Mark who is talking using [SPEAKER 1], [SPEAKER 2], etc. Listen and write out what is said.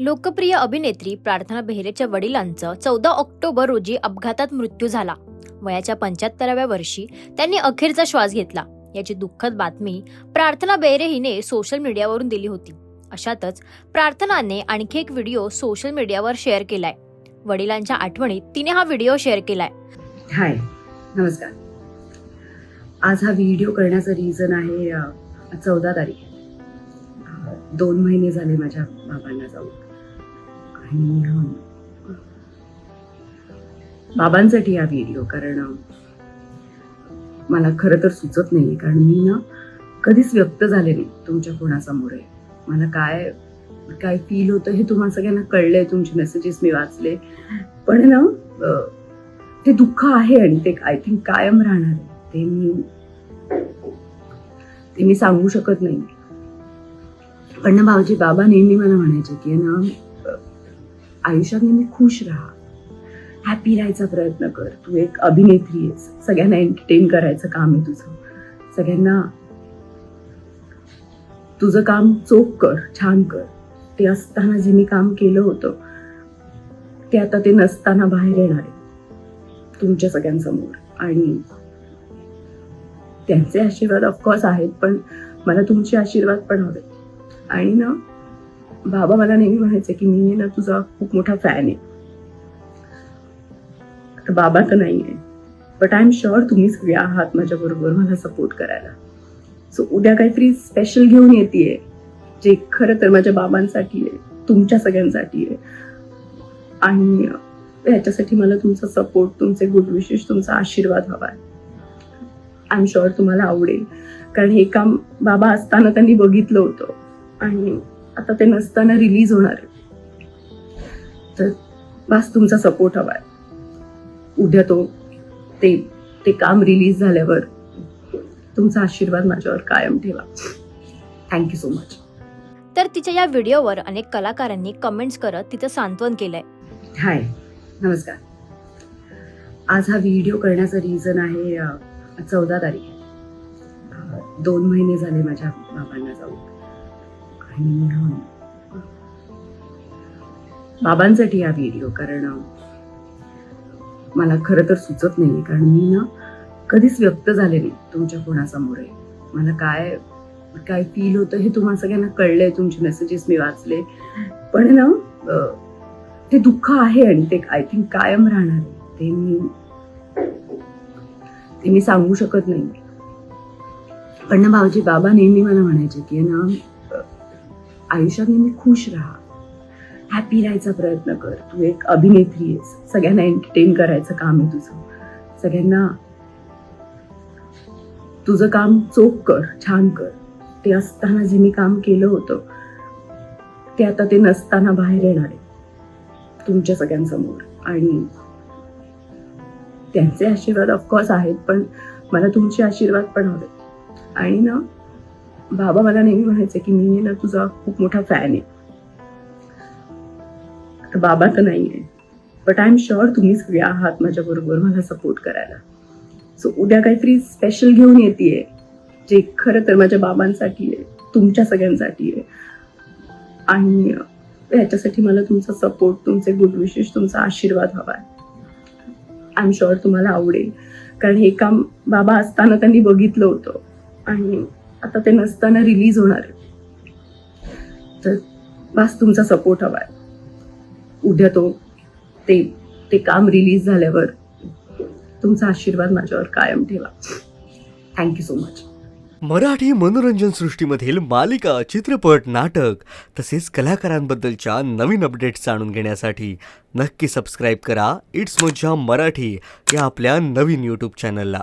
[SPEAKER 1] लोकप्रिय अभिनेत्री प्रार्थना बेहरेच्या वडिलांचं चौदा ऑक्टोबर रोजी अपघातात मृत्यू झाला. वयाच्या पंच्याहत्तराव्या वर्षी त्यांनी अखेरचा श्वास घेतला. याची दुःखद बातमी प्रार्थना बेहरे हिने सोशल मीडियावरून दिली होती. अशातच प्रार्थनाने आणखी एक व्हिडिओ सोशल मीडियावर शेअर केलाय. वडिलांच्या आठवणीत तिने हा व्हिडिओ शेअर केलाय.
[SPEAKER 2] हाय नमस्कार. आज हा व्हिडिओ करण्याचं रिझन आहे चौदा तारीख. दोन महिने झाले माझ्या बाबांना जाऊन. आणि बाबांसाठी हा व्हिडिओ कारण मला खरं तर सुचत नाही कारण मी ना कधीच व्यक्त झाले नाही तुमच्या कोणासमोर. आहे मला काय काय फील होतं हे तुम्हाला सगळ्यांना कळलंय तुमचे मेसेजेस मी वाचले. पण ना ते दुःख आहे आणि ते आय थिंक कायम राहणार ते मी ते मी सांगू शकत नाही. पण ना भाऊजी बाबा नेहमी मला म्हणायचे की ना आयुष्यात नेहमी खुश राहा. हॅपी राहायचा प्रयत्न कर. तू एक अभिनेत्री आहेस. सगळ्यांना एंटरटेन करायचं काम आहे तुझं. सगळ्यांना तुझं काम चोख कर छान कर. ते असताना जे मी काम केलं होतं ते आता ते नसताना बाहेर येणार आहे. तुमच्या सगळ्यांसमोर. आणि त्यांचे आशीर्वाद ऑफकोर्स आहेत पण मला तुमचे आशीर्वाद पण हवे आणि ना बाबा मला नेहमी म्हणायचे की मी ना तुझा खूप मोठा फॅन आहे. आता बाबा तर नाही आहे बट आय एम शुअर तुम्ही सगळे आहात माझ्या बरोबर मला सपोर्ट करायला. सो उद्या काहीतरी स्पेशल घेऊन येते जे खरं तर माझ्या बाबांसाठी आहे तुमच्या सगळ्यांसाठी आहे. आणि ह्याच्यासाठी मला तुमचा सपोर्ट तुमचे गुड विशेष तुमचा आशीर्वाद हवा आहे आय एम शुअर तुम्हाला आवडेल. कारण हे काम बाबा असताना त्यांनी बघितलं होतं. आणि आता ते नसताना रिलीज होणार आहे. तर बस तुमचा सपोर्ट हवा आहे. उद्या तो ते ते काम रिलीज झाल्यावर तुमचा आशीर्वाद माझ्यावर कायम ठेवा. थँक्यू सो मच
[SPEAKER 1] तर तिच्या या व्हिडिओवर अनेक कलाकारांनी कमेंट्स करत तिचं सांत्वन केलंय.
[SPEAKER 2] हाय नमस्कार. आज हा व्हिडिओ करण्याचं रिझन आहे चौदा तारीख. दोन महिने झाले माझ्या बाबांना जाऊन. बाबांसाठी हा व्हिडिओ कारण मला खरं तर सुचत नाही कारण मी ना कधीच व्यक्त झाले नाही तुमच्या कोणासमोर. मला काय काय फील होतं हे तुम्हाला सगळ्यांना कळलंय तुमचे मेसेजेस मी वाचले. पण ना ते दुःख आहे आणि ते आय थिंक कायम राहणार ते मी ते मी सांगू शकत नाही. पण ना भाऊजी बाबा नेहमी मला म्हणायचे की ना आयुष्यात नेहमी खुश राहा. हॅपी राहायचा प्रयत्न कर. तू एक अभिनेत्री आहेस. सगळ्यांना एंटरटेन करायचं काम आहे तुझं. सगळ्यांना तुझं काम चोख कर छान कर. ते असताना जे मी काम केलं होतं ते आता ते नसताना बाहेर येणार आहे. तुमच्या सगळ्यांसमोर. आणि त्यांचे आशीर्वाद ऑफकोर्स आहेत पण मला तुमचे आशीर्वाद पण हवे आणि ना बाबा मला नेहमी म्हणायचे की मी ना तुझा खूप मोठा फॅन आहे. आता बाबा तर नाही आहे बट आय एम शुअर तुम्ही सगळे आहात माझ्या बरोबर मला सपोर्ट करायला. सो उद्या काहीतरी स्पेशल घेऊन येते जे खरं तर माझ्या बाबांसाठी आहे तुमच्या सगळ्यांसाठी आहे. आणि ह्याच्यासाठी मला तुमचा सपोर्ट तुमचे गुड विशेष तुमचा आशीर्वाद हवा आहे आय एम शुअर तुम्हाला आवडेल. कारण हे काम बाबा असताना त्यांनी बघितलं होतं. आणि आता ते नसताना रिलीज होणार आहे. तर बस तुमचा सपोर्ट हवा आहे. उद्या तो ते ते काम रिलीज झाल्यावर तुमचा आशीर्वाद माझ्यावर कायम ठेवा. थँक्यू सो मच
[SPEAKER 3] मराठी मनोरंजन सृष्टीमधील मालिका चित्रपट नाटक तसेच कलाकारांबद्दलच्या नवीन अपडेट्स जाणून घेण्यासाठी नक्की सबस्क्राईब करा. इट्स मज्जा मराठी या आपल्या नवीन यूट्यूब चॅनलला